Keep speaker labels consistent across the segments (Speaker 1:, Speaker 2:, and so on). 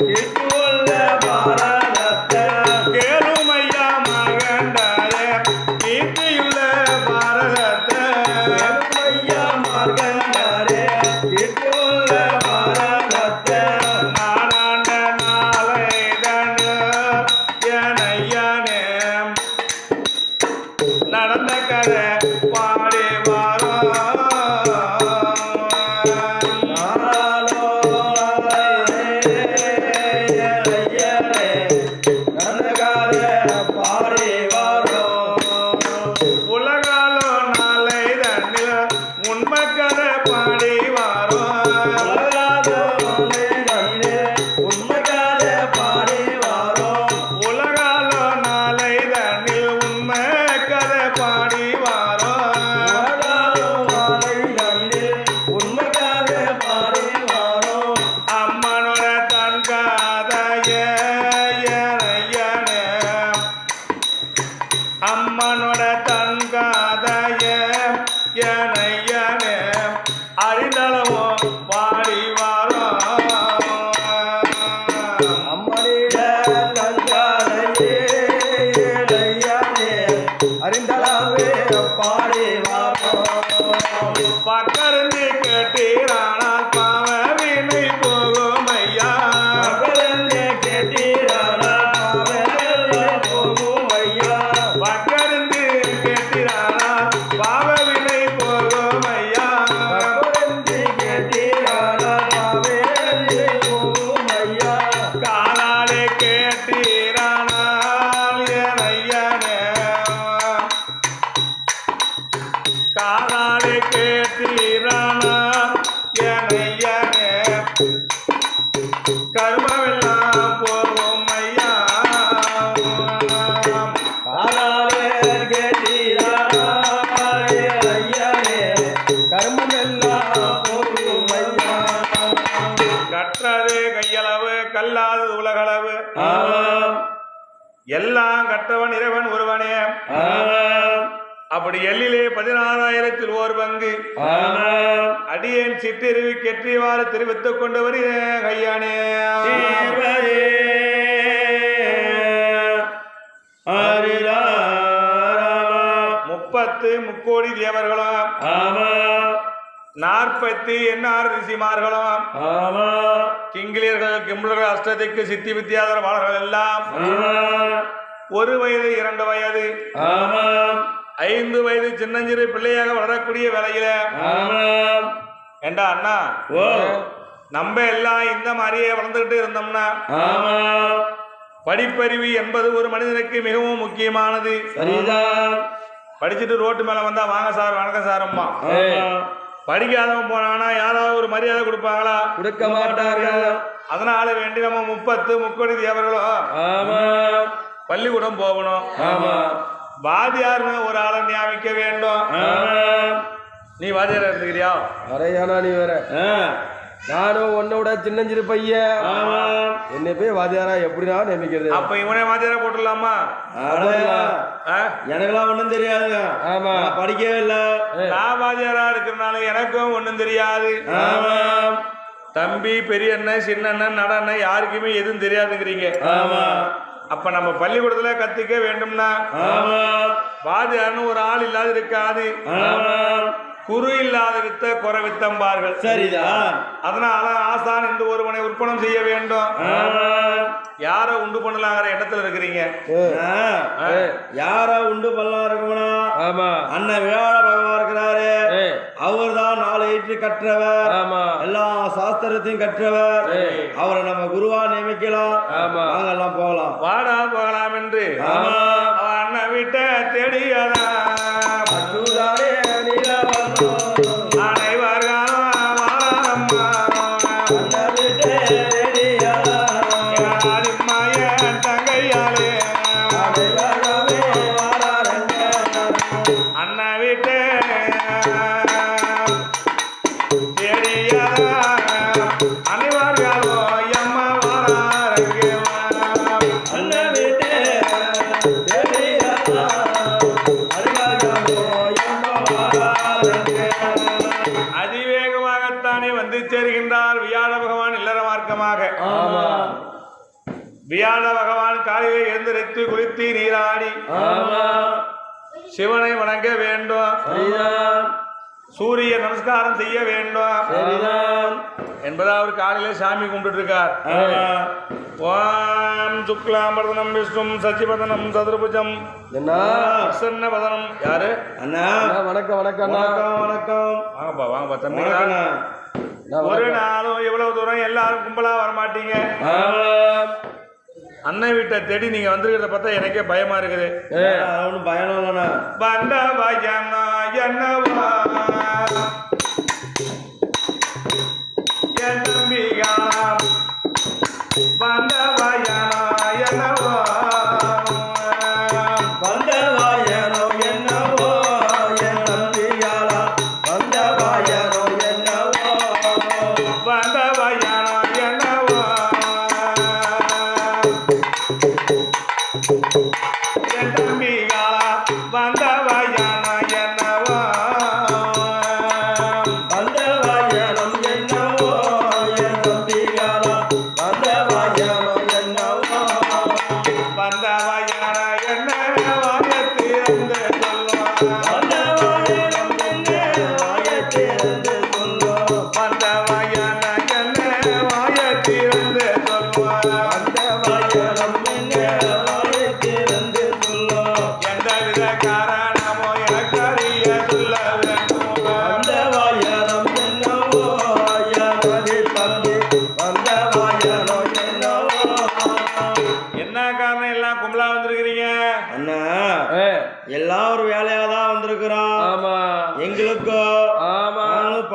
Speaker 1: 谢。
Speaker 2: எல்லாம் கற்றவன் இறைவன் ஒருவனே. அப்படி எல்லிலே பதினாறாயிரத்தில் ஓர் பங்கு. அடியேன் சிற்றறிவு கெற்றிவாறு தெரிவித்துக் கொண்டு வருகிறேன் கையானே. முப்பத்து முக்கோடி தேவர்களும்.
Speaker 1: ஆமா
Speaker 2: நாற்பத்தி எண்ணாறு ரிஷிமார்களும்
Speaker 1: ஆமா.
Speaker 2: கிங்கிலியர்கள் கிம்பளர்கள் அஷ்டதிக்கு சித்தி வித்தியாதர பாலர்கள் எல்லாம் ஒரு வயது இரண்டு வயது. ஐந்து வயது சின்னஞ்சிறு பிள்ளையாக வளரக்கூடிய வேலையில ஏண்டா அண்ணா?
Speaker 1: ஓ.
Speaker 2: நம்ம எல்லாம் இந்த மாதிரியே வளர்ந்துகிட்டு இருந்தோம்னா படிப்பறிவு என்பது ஒரு மனிதனுக்கு மிகவும் முக்கியமானது.
Speaker 1: சரிதான்.
Speaker 2: படிச்சுட்டு ரோட்டு மேல வந்தா வாங்க சார் வணக்கம் சார் அம்மா. படிக்காதவன் போனானா யாராவது ஒரு மரியாதை கொடுப்பாங்களா?
Speaker 1: கொடுக்க மாட்டார்கள்
Speaker 2: அதனால வேண்டி நம்ம முப்பத்து முக்கோடி தேவர்களும்
Speaker 1: ஆமா.
Speaker 2: பள்ளிக்கூடம் போகணும்.
Speaker 1: ஆமா.
Speaker 2: வாதியார்னு ஒரு ஆளை நியமிக்க வேண்டும். நீ வாதியாரா இருந்துக்கிறியா?
Speaker 3: அரையானா நீ வேற. நானும் உன்னோட சின்னஞ்சிறு பையன். என்னை போய் வாத்தியாரா எப்படினா நியமிக்கிறது?
Speaker 2: அப்ப இவனே வாதியாரா போட்டுடலாமா? ஆ?
Speaker 1: எனக்கெல்லாம் ஒண்ணும் தெரியாது.
Speaker 3: ஆமா.
Speaker 1: நான் படிக்கவே இல்லை.
Speaker 2: நான் வாதியாரா இருக்கிறனால எனக்கும் ஒண்ணும் தெரியாது.
Speaker 1: ஆமா.
Speaker 2: தம்பி பெரிய அண்ணன் சின்ன அண்ணன் நட அண்ணன் யாருக்குமே எதுவும் தெரியாதுங்கிறீங்க.
Speaker 1: ஆமா.
Speaker 2: அப்ப நம்ம பள்ளிக்கூடத்துல கத்துக்க வேண்டும்னா
Speaker 1: ஆமா.
Speaker 2: வாதியார்னு ஒரு ஆள் இல்லாது இருக்காது.
Speaker 1: ஆமா.
Speaker 2: குரு இல்லாத வித்த குறை வித்தம்பார்கள்.
Speaker 1: சரிதான்
Speaker 2: அதனால ஆசான் என்று ஒருவனை உற்பணம் செய்ய வேண்டும். யாரை உண்டு பண்ணலாங்கிற எண்ணத்துல இருக்கிறீங்க?
Speaker 1: ஆ, யாரா உண்டு பல்லாம் இருக்குமனா?
Speaker 3: ஆமா.
Speaker 1: அண்ணன் விழாட பகவான் இருக்கிறாரு. அவர் தான் நாலு ஏற்று கற்றவர். எல்லா சாஸ்திரத்தையும் கற்றவர்.
Speaker 3: ஏய்.
Speaker 1: அவரை நம்ம குருவா நியமிக்கலாம். எல்லாம் போகலாம்.
Speaker 2: வாடா போகலாம் என்று. அண்ணன் விட்ட தேடியதா
Speaker 1: அண்ணா வீட்டு
Speaker 2: அதிவேகமாகத்தானே வந்து சேர்கின்றார் வியாழ
Speaker 1: பகவான் இல்லற
Speaker 3: மார்க்கமாக.
Speaker 2: வியாழ பகவான் காலையில் எழுந்திருத்து குளித்து நீராடி. சிவனை வணங்க வேண்டும் சூரிய நமஸ்காரம் செய்ய வேண்டும் என்பதா அவர் காலையில சாமி கும்பிட்டு இருக்கார் ஓம் சுக்லாம்பரதனம் விஷ்ணும் சச்சிவதனம் சதுர்புஜம்.
Speaker 3: என்ன?
Speaker 2: வதனம் யாரு?
Speaker 1: அண்ணா.
Speaker 3: வணக்கம் வணக்கம்
Speaker 1: வணக்கம் வணக்கம்.
Speaker 2: வாங்கப்பா வாங்கப்பா
Speaker 3: அண்ணா,
Speaker 2: ஒரு. நாளும் இவ்வளவு தூரம் எல்லாரும் கும்பலா வரமாட்டீங்க. அண்ணன் வீட்டை தேடி நீங்க வந்திருக்கிறத பார்த்தா எனக்கே பயமா இருக்குது.
Speaker 1: ஒன்றும் பயம் இல்லைண்ணா.
Speaker 2: வந்த பயனா என்னவா? என் தம்பிகளா வந்த பயனா என்னவா?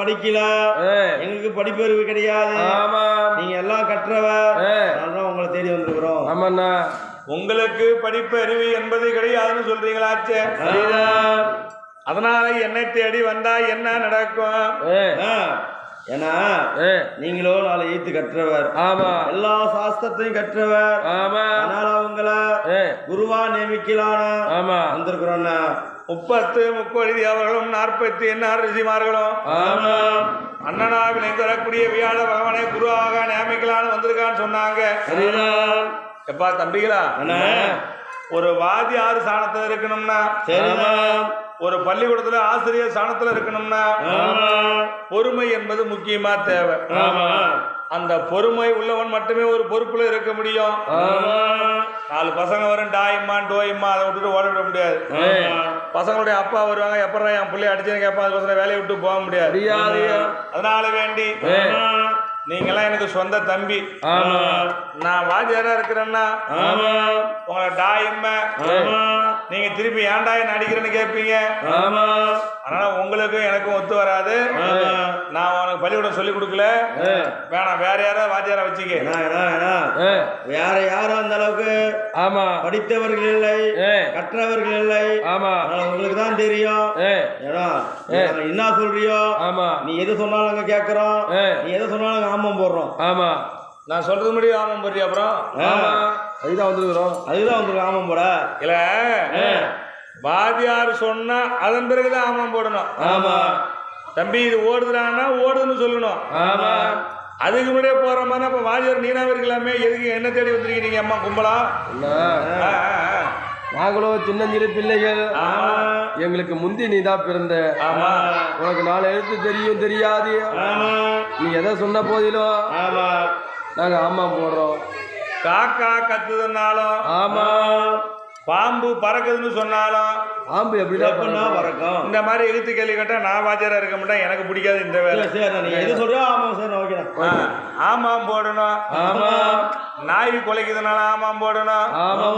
Speaker 1: படிக்கல.
Speaker 3: ஏ.
Speaker 1: எங்களுக்கு படிப்பறிவு கிடையாது.
Speaker 3: ஆமா.
Speaker 1: நீங்க எல்லாம்
Speaker 3: ஏ.
Speaker 1: அதனால உங்களை தேடி வந்திருக்கிறோம்.
Speaker 3: ஆமாண்ணா.
Speaker 2: உங்களுக்கு படிப்பு அறிவு என்பது கிடையாதுன்னு சொல்றீங்களாச்சே
Speaker 3: சரிதான்
Speaker 2: அதனால என்னை தேடி வந்தா என்ன நடக்கும்?
Speaker 1: ஏன்னா
Speaker 3: ஏ.
Speaker 1: நீங்களோ நாலு ஈத்து கற்றவர்.
Speaker 3: ஆமா.
Speaker 1: எல்லா சாஸ்திரத்தையும் கற்றவர்.
Speaker 3: ஆமா.
Speaker 1: அதனால
Speaker 3: ஏ.
Speaker 1: குருவா நியமிக்கலான
Speaker 3: ஆமா.
Speaker 1: வந்திருக்கிறோம்ண்ணா
Speaker 2: முப்பத்து முக்கோடி அவர்களும் நாற்பத்தி எண்ணாறு ரிஷிமார்களும்
Speaker 3: ஆமா.
Speaker 2: அண்ணனா விளைந்து வரக்கூடிய வியாழ பகவானை குருவாக நியமிக்கலான்னு வந்திருக்கான்னு சொன்னாங்க. எப்பா தம்பிகளா?
Speaker 1: அண்ணா.
Speaker 2: ஒரு வாதியார் சாணத்துல இருக்கணும்னா
Speaker 1: சரிண்ணா
Speaker 2: ஒரு பள்ளிக்கூடத்துல ஆசிரியர் சாணத்துல இருக்கணும்னா பொறுமை என்பது முக்கியமா தேவை. அந்த பொறுமை உள்ளவன் மட்டுமே ஒரு பொறுப்புல இருக்க முடியும். நாலு பசங்க வரும் டாயிம்மா டோயிம்மா அதை விட்டுட்டு ஓட விட முடியாது. பசங்களுடைய அப்பா வருவாங்க எப்படா என் பிள்ளை அடிச்சுன்னு கேட்பான் அதுக்கோசரம் வேலையை விட்டு போக முடியாது. அதனால வேண்டி
Speaker 3: ஏ
Speaker 2: நீங்கெல்லாம் எனக்கு சொந்த தம்பி. நான் வாத்தியாரா இருக்கிறேன்னா உங்களை டாயிம்ம நீங்க திருப்பி ஏன்டா என்ன அடிக்கிறேன்னு கேட்பீங்க
Speaker 3: ஆமா.
Speaker 2: அதனால உங்களுக்கும் எனக்கும் ஒத்து வராது. நான் உனக்கு பள்ளிக்கூடம் சொல்லி கொடுக்கல. வேணாம் வேற யாராவது வாத்தியாரா வச்சுக்க.
Speaker 1: வேற யாரும் அந்த அளவுக்கு
Speaker 3: ஆமா.
Speaker 1: படித்தவர்கள் இல்லை கற்றவர்கள் இல்லை.
Speaker 3: ஆமா.
Speaker 1: உங்களுக்கு தான் தெரியும். என்ன சொல்றியோ?
Speaker 3: ஆமா.
Speaker 1: நீ எது சொன்னாலும் நாங்க கேட்கறோம். நீ எது சொன்னாலும் நாங்க ஆமம் போடுறோம்.
Speaker 3: ஆமா.
Speaker 2: நான் சொல்றது முடியும் ஆமாம் போறியா அப்புறம்?
Speaker 3: அதுதான் வந்துருக்குறோம்.
Speaker 1: அதுதான் வந்துருக்கு ஆமம் போட.
Speaker 2: இல்ல. வாத்தியார் சொன்னா அதன் பிறகுதான் ஆமாம் போடணும்.
Speaker 3: ஆமா.
Speaker 2: தம்பி இது ஓடுதுடான்னா ஓடுதுன்னு சொல்லணும்.
Speaker 3: ஆமா.
Speaker 2: அதுக்கு முன்னாடியே போற மாதிரி அப்ப வாத்தியார் நீனாவே இருக்கலாமே. எதுக்கு என்ன தேடி வந்திருக்கீங்க அம்மா கும்பலா.
Speaker 3: நாங்களும் சின்னஞ்சிறு பிள்ளைகள். எங்களுக்கு முந்தி நீ தான் பிறந்த.
Speaker 2: ஆமா.
Speaker 3: உனக்கு நாலு எழுத்து தெரியும் தெரியாது. நீ எதை சொன்ன போதிலும்?
Speaker 1: ஆமா
Speaker 3: நாங்க ஆமா போடுறோம்.
Speaker 2: காக்கா கத்துதுன்னாலும்
Speaker 3: ஆமா
Speaker 2: பாம்பு பறக்குதுன்னு சொன்னாலும்
Speaker 3: எப்படிடா
Speaker 1: எப்படின்னா
Speaker 3: பறக்கும்?
Speaker 2: இந்த மாதிரி எழுத்து கேள்வி கேட்டா நான் வாத்தியாரா இருக்க மாட்டேன் எனக்கு பிடிக்காது இந்த வேலை.
Speaker 1: சரி சரி நீ எது சொல்றியோ ஆமாம் சார்
Speaker 2: ஆ, ஆமாம் போடணும்.
Speaker 3: ஆமா
Speaker 2: நாய் குலைக்குதுனால ஆமாம் போடணும்.
Speaker 3: ஆமா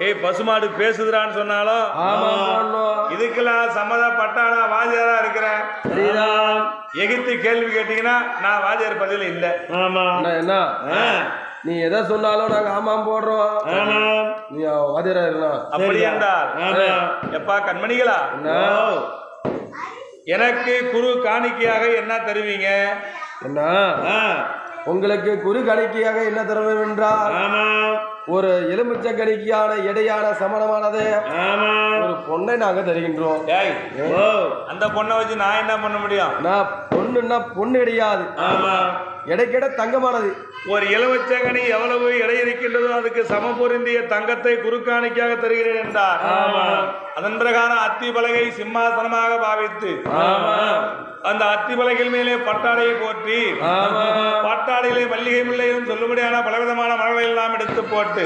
Speaker 2: ஏய் பசுமாடு பேசுதுடான்னு சொன்னாலும்
Speaker 3: ஆமா போடணும்.
Speaker 2: இதுக்கெல்லாம் சம்மதப்பட்டானா வாத்தியாரா இருக்கிறேன்
Speaker 3: சரிதான்
Speaker 2: எகித்து கேள்வி கேட்டீங்கன்னா நான் வாத்தியார் பதில் இல்லை.
Speaker 1: ஆமா
Speaker 3: என்ன? நீ எதை சொன்னாலும் நாங்க ஆமாம் போடுறோம்.
Speaker 1: ஆமா.
Speaker 3: நீ வாதிரா
Speaker 2: அப்படி என்றால்
Speaker 1: ஆமா.
Speaker 2: எப்பா கண்மணிகளா? எனக்கு குரு காணிக்கையாக என்ன தருவீங்க?
Speaker 3: என்ன?
Speaker 1: ஆ,
Speaker 3: உங்களுக்கு குரு கணிக்கையாக என்ன தர வேண்டும் என்றால்
Speaker 1: ஆமா.
Speaker 3: ஒரு எலுமிச்சை கணிக்கையான எடையான சமணமானது.
Speaker 1: ஆமா.
Speaker 3: ஒரு பொண்ணை நாங்க தருகின்றோம்.
Speaker 2: ஏய்.
Speaker 1: ஓ.
Speaker 2: அந்த பொண்ணை வச்சு நான் என்ன பண்ண முடியும்?
Speaker 3: நான் பொண்ணுன்னா பொண்ணு கிடையாது.
Speaker 1: ஆமா.
Speaker 3: எடைக்கெட தங்கமானது.
Speaker 2: ஒரு இலவச்சங்கனி எவ்வளவு எடை இருக்கின்றதோ அதுக்கு சம பொருந்திய தங்கத்தை குறுக்காணிக்காக தருகிறேன் என்றார். அதன் பிரகாரம் அத்தி பலகை சிம்மாசனமாக பாவித்து அந்த அத்தி பலகையில் மேலே பட்டாடையை போற்றி பட்டாடையிலே மல்லிகை முல்லையும் சொல்லும்படியான பலவிதமான மரங்களை எல்லாம் எடுத்து போட்டு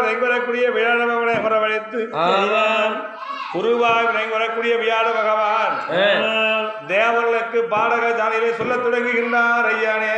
Speaker 2: விளங்கி வரக்கூடிய வியாழபவனை வரவழைத்து
Speaker 3: ஆமா
Speaker 2: குருவாக விளங்கி வரக்கூடிய வியாழ பகவான். தேவர்களுக்கு பாடக ஜானியிலே சொல்லத் தொடங்குகின்றார். ஐயானே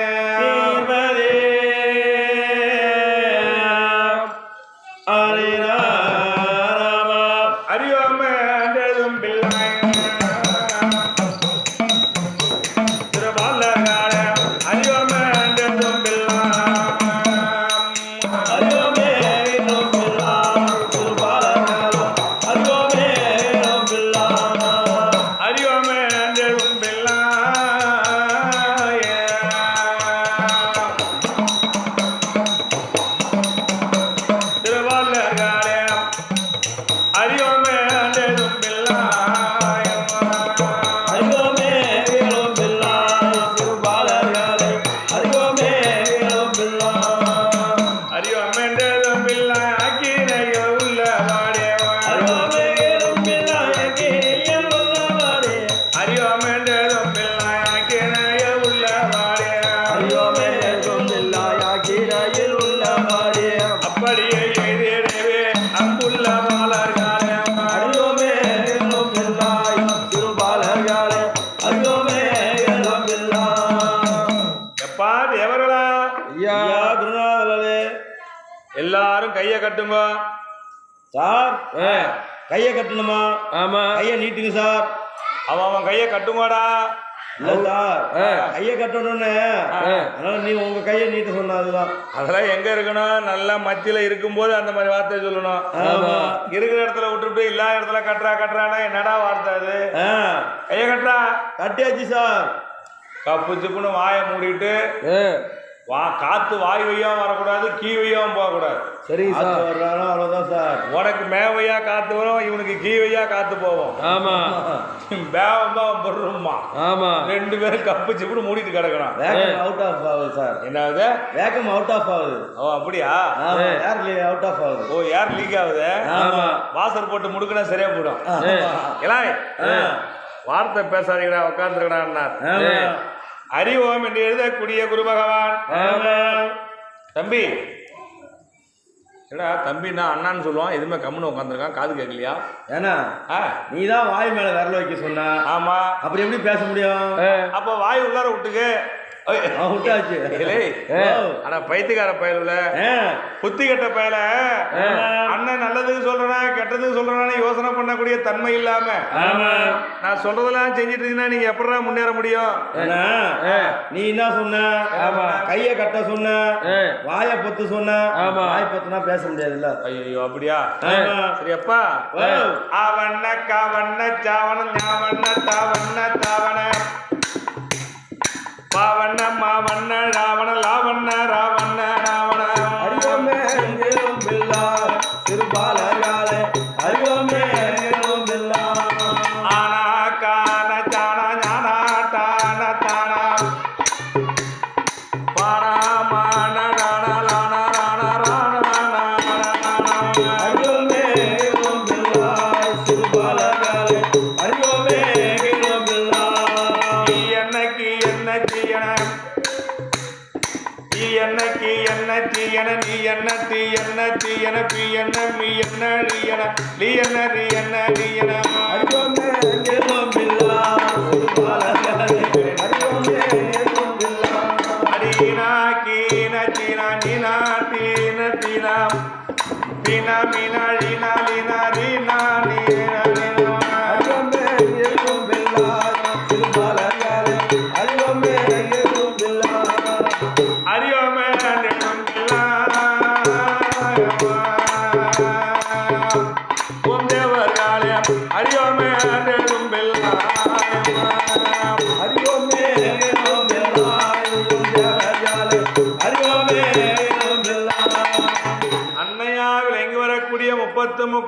Speaker 2: கட்டுங்க
Speaker 1: சார். கையை கட்டணுமா?
Speaker 3: ஆமா.
Speaker 1: கையை நீட்டுங்க சார்.
Speaker 2: அவன் அவன் கைய கட்டுங்கடா
Speaker 1: இல்ல சார். கையை கட்டணும்னு. அதனால நீ உங்க கையை நீட்ட சொன்ன அதுதான்.
Speaker 2: அதெல்லாம் எங்க இருக்கணும்? நல்லா மத்தியில இருக்கும்போது அந்த மாதிரி வார்த்தை சொல்லணும். இருக்கிற இடத்துல விட்டுட்டு இல்லாத இடத்துல கட்டுறா கட்டுறானா என்னடா வார்த்தை அது? கைய கட்டுறா.
Speaker 1: கட்டியாச்சு சார்.
Speaker 2: கப்பு சிப்புன்னு வாயை மூடிட்டு வா காத்து வாய் வையாம வரக்கூடாது கீ வையாம போகக்கூடாது.
Speaker 1: காத்து
Speaker 3: சார்.
Speaker 1: வர்றாரோ அவ்வளவுதான் சார்.
Speaker 2: உனக்கு மேவையா காத்து வரும் இவனுக்கு கீ வையா காத்து போவோம்
Speaker 3: ஆமா.
Speaker 2: தான் பொருமா
Speaker 3: ஆமா.
Speaker 2: ரெண்டு பேரும் கப்பு சிப்புன்னு மூடிட்டு கிடக்கணும்.
Speaker 1: வேகம் அவுட் ஆஃப் ஆகுது சார்.
Speaker 2: என்னது?
Speaker 1: வேகம் அவுட் ஆஃப் ஆகுது
Speaker 2: ஓ அப்படியா?
Speaker 1: ஏர் அவுட் ஆஃப் ஆகுது
Speaker 2: ஓ யார் லீக் ஆகுது?
Speaker 1: ஆமா.
Speaker 2: வாசல் போட்டு முடுக்குனா சரியா போயிடும்.
Speaker 1: ஆ.
Speaker 2: வார்த்தை பேசாதீங்கடா உட்காந்துருக்கடா. அறிவோம் என்று எழுதக்கூடிய குரு பகவான். தம்பி. என்னடா தம்பின்னா அண்ணான்னு சொல்லுவான்? எதுவுமே கம்முன்னு உட்காந்துருக்கான் காது கேட்கலையா?
Speaker 1: ஏன்னா
Speaker 2: ஆ.
Speaker 1: நீ தான் வாய் மேல விரல வைக்க சொன்ன.
Speaker 2: ஆமா.
Speaker 1: அப்படி எப்படி பேச முடியும்?
Speaker 2: அப்ப வாய் உள்ளார விட்டுக்கு. ஆனா பைத்தியக்கார பயலுல. புத்தி கெட்ட பயல. அண்ணன் நல்லதுக்கு சொல்றனா கெட்டதுக்கு சொல்றனா யோசனை பண்ணக்கூடிய தன்மை இல்லாம.
Speaker 1: ஆமா.
Speaker 2: நான் சொல்றதெல்லாம் செஞ்சுட்டு இருந்தீங்கன்னா நீங்க எப்படா முன்னேற முடியும்?
Speaker 1: நீ என்ன சொன்ன?
Speaker 3: ஆமா.
Speaker 1: கைய கட்ட சொன்ன? வாய பொத்து சொன்ன. வாய் பொத்துனா பேச முடியாதுல்ல?
Speaker 2: ஐயோ அப்படியா. சரியப்பா. அவண்ண காவண்ண சாவண ஞாவண்ண தாவண்ண தாவண. மாவண்ண மாவண்ண ராவண லாவண்ண ராவண்ண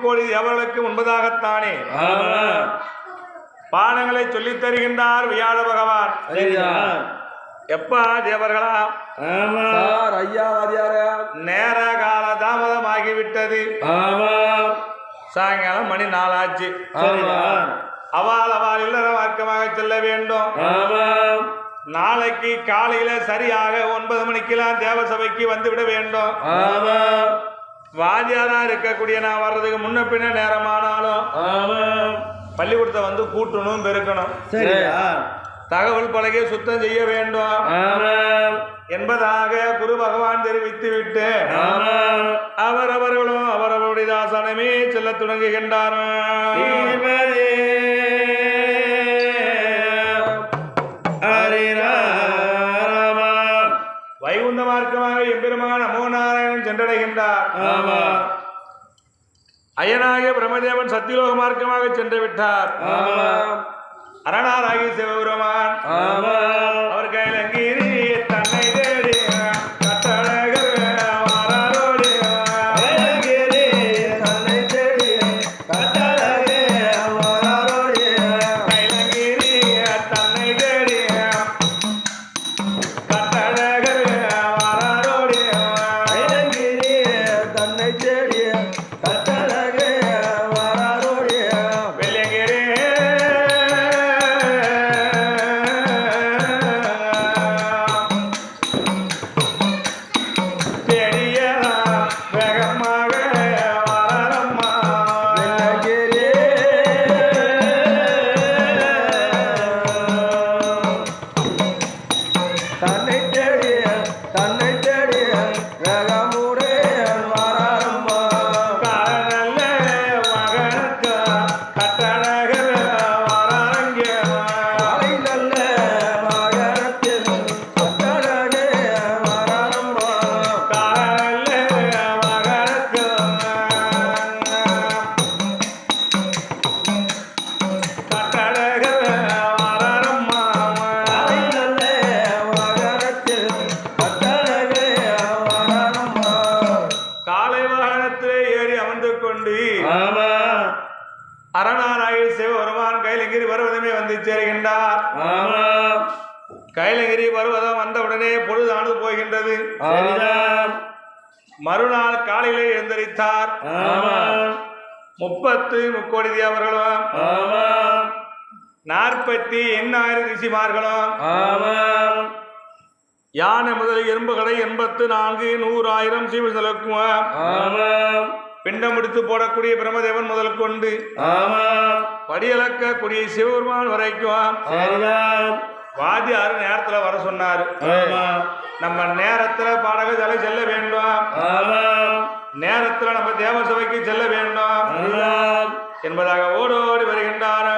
Speaker 2: முப்பத்து முக்கோடி தேவர்களுக்கு முன்பதாகத்தானே.
Speaker 1: ஆமா
Speaker 2: பாடங்களை சொல்லித் தருகின்றார் வியாழ பகவான். எப்பா தேவர்களா?
Speaker 1: ஆமா
Speaker 3: சார் ஐயா
Speaker 2: நேர கால தாமதமாகிவிட்டது.
Speaker 1: ஆமா
Speaker 2: சாயங்காலம் மணி நாலாச்சு. அவால் அவால் இல்லற மார்க்கமாக செல்ல வேண்டும்.
Speaker 1: ஆமா
Speaker 2: நாளைக்கு காலையில சரியாக ஒன்பது மணிக்கெல்லாம் தேவசபைக்கு வந்து விட வேண்டும்.
Speaker 1: ஆமா
Speaker 2: வாத்தியாரா இருக்கக்கூடிய நான் வர்றதுக்கு முன்ன பின்ன நேரமானாலும் பள்ளிக்கூடத்தை வந்து கூட்டணும் பெருக்கணும். தகவல் பலகை சுத்தம் செய்ய வேண்டும்.
Speaker 1: ஆமா
Speaker 2: என்பதாக குரு பகவான் தெரிவித்து விட்டு
Speaker 1: ஆமா
Speaker 2: அவரவர்களும் அவரவருடைய தாசனமே செல்ல தொடங்குகின்றார்
Speaker 1: ஆமா.
Speaker 2: அயனாகிய பிரம்மதேவன் சத்தியலோக மார்க்கமாக சென்று விட்டார் அரணாராகி சிவபெருமான். அவர் கைலங்கிரி தன்னை வாகனத்திலே ஏறி அமர்ந்து கொண்டு
Speaker 1: ஆமா.
Speaker 2: அரணாராயி சிவபெருமான் கைலங்கிரி பருவதமே வந்து சேருகின்றார்.
Speaker 1: ஆமா.
Speaker 2: கைலங்கிரி பருவதம் வந்தவுடனே பொழுதானது போகின்றது. மறுநாள் காலையிலே எழுந்தரித்தார். முப்பத்து முக்கோடி தேவர்களும். நாற்பத்தி எண்ணாயிரம் ரிஷிமார்களும். யானை முதல் எறும்புகளை எண்பத்து நான்கு நூறாயிரம் சீவசலுக்கும்
Speaker 1: ஆமா
Speaker 2: பிண்டம் முடித்து போடக்கூடிய பிரம்மதேவன் முதல் கொண்டு.
Speaker 1: ஆமா
Speaker 2: படியளக்கக்கூடிய சிவபெருமான் வரைக்கும். வாத்தியார் நேரத்துல வர சொன்னாரு. நம்ம நேரத்துல பாடகசாலை செல்ல வேண்டும். நேரத்துல நம்ம தேவசபைக்கு செல்ல வேண்டும். என்பதாக ஓடோடி வருகின்றார்